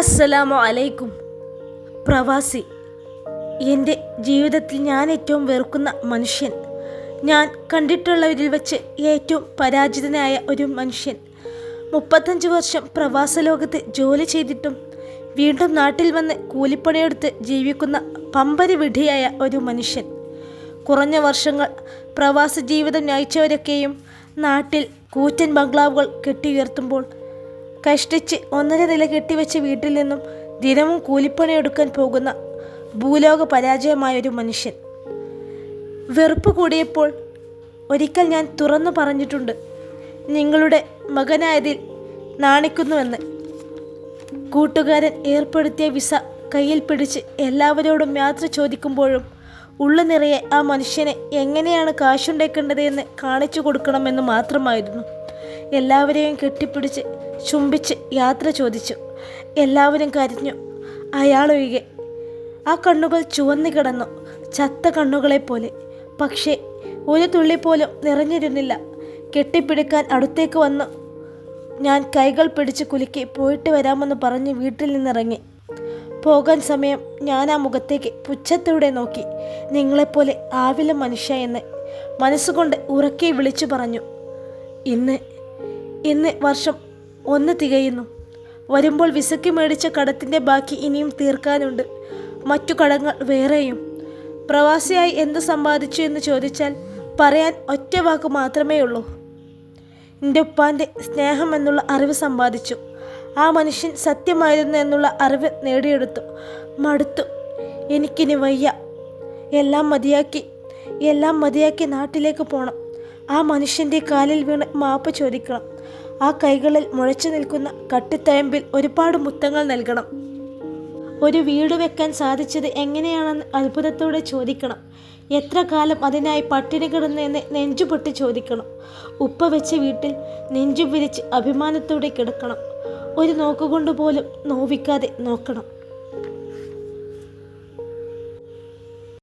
അസ്സലാമു അലൈക്കും. പ്രവാസി എന്റെ ജീവിതത്തിൽ ഞാൻ ഏറ്റവും വെറുക്കുന്ന മനുഷ്യൻ. ഞാൻ കണ്ടിട്ടുള്ളവരിൽ വെച്ച് ഏറ്റവും പരാജിതനായ ഒരു മനുഷ്യൻ. മുപ്പത്തഞ്ച് വർഷം പ്രവാസ ലോകത്ത് ജോലി ചെയ്തിട്ടും വീണ്ടും നാട്ടിൽ വന്ന് കൂലിപ്പണിയെടുത്ത് ജീവിക്കുന്ന പമ്പരി വിധിയായ ഒരു മനുഷ്യൻ. കുറഞ്ഞ വർഷങ്ങൾ പ്രവാസ ജീവിതം നയിച്ചവരൊക്കെയും നാട്ടിൽ കൂറ്റൻ ബംഗ്ലാവുകൾ കെട്ടിയുയർത്തുമ്പോൾ കഷ്ടിച്ച് ഒന്നര നില കെട്ടിവെച്ച വീട്ടിൽ നിന്നും ദിനവും കൂലിപ്പണിയെടുക്കാൻ പോകുന്ന ഭൂലോക പരാജയമായ ഒരു മനുഷ്യൻ. വെറുപ്പ് കൂടിയപ്പോൾ ഒരിക്കൽ ഞാൻ തുറന്നു പറഞ്ഞിട്ടുണ്ട് നിങ്ങളുടെ മകനായതിൽ നാണിക്കുന്നുവെന്ന്. കൂട്ടുകാരൻ ഏർപ്പെടുത്തിയ വിസ കയ്യിൽ പിടിച്ച് എല്ലാവരോടും യാത്ര ചോദിക്കുമ്പോഴും ഉള്ളു നിറയെ ആ മനുഷ്യനെ എങ്ങനെയാണ് കാശുണ്ടാക്കേണ്ടത് എന്ന് കാണിച്ചു കൊടുക്കണമെന്ന് മാത്രമായിരുന്നു. എല്ലാവരെയും കെട്ടിപ്പിടിച്ച് ചുംബിച്ച് യാത്ര ചോദിച്ചു. എല്ലാവരും കരഞ്ഞു. അയാളൊഴികെ. ആ കണ്ണുകൾ ചുവന്നു കിടന്നു. ചത്ത കണ്ണുകളെപ്പോലെ. പക്ഷേ ഒരു തുള്ളി പോലും നിറഞ്ഞിരുന്നില്ല. കെട്ടിപ്പിടിക്കാൻ അടുത്തേക്ക് വന്നു. ഞാൻ കൈകൾ പിടിച്ച് കുലുക്കി പോയിട്ട് വരാമെന്ന് പറഞ്ഞ് വീട്ടിൽ നിന്നിറങ്ങി. പോകാൻ സമയം ഞാൻ ആ മുഖത്തേക്ക് പുച്ഛത്തോടെ നോക്കി. നിങ്ങളെപ്പോലെ ആവില്ല മനുഷ്യ എന്ന് മനസ്സുകൊണ്ട് ഉറക്കെ വിളിച്ചു പറഞ്ഞു. ഇന്ന് ഇന്ന് വർഷം ഒന്ന് തികയുന്നു. വരുമ്പോൾ വിസയ്ക്ക് മേടിച്ച കടത്തിന്റെ ബാക്കി ഇനിയും തീർക്കാനുണ്ട്. മറ്റു കടങ്ങൾ വേറെയും. പ്രവാസിയായി എന്ത് സമ്പാദിച്ചു എന്ന് ചോദിച്ചാൽ പറയാൻ ഒറ്റ വാക്ക് മാത്രമേ ഉള്ളൂ. എന്റെ ഉപ്പാന്റെ സ്നേഹം എന്നുള്ള അറിവ് സമ്പാദിച്ചു. ആ മനുഷ്യൻ സത്യമായിരുന്നു എന്നുള്ള അറിവ് നേടിയെടുത്തു. മടുത്തു. എനിക്കിനി വയ്യ. എല്ലാം മതിയാക്കി. എല്ലാം മതിയാക്കി നാട്ടിലേക്ക് പോകണം ആ മനുഷ്യന്റെ കാലിൽ വീണ് മാപ്പ് ചോദിക്കണം. ആ കൈകളിൽ മുഴച്ചു നിൽക്കുന്ന കട്ടിത്തയമ്പിൽ ഒരുപാട് മുത്തങ്ങൾ നൽകണം. ഒരു വീട് വെക്കാൻ സാധിച്ചത് എങ്ങനെയാണെന്ന് അത്ഭുതത്തോടെ ചോദിക്കണം. എത്ര കാലം അതിനായി പട്ടിണി കിടന്നെന്ന് നെഞ്ചുപൊട്ടി ചോദിക്കണം. ഉപ്പ വെച്ച വീട്ടിൽ നെഞ്ചു വിരിച്ച് അഭിമാനത്തോടെ കിടക്കണം. ഒരു നോക്കുകൊണ്ടുപോലും നോവിക്കാതെ നോക്കണം.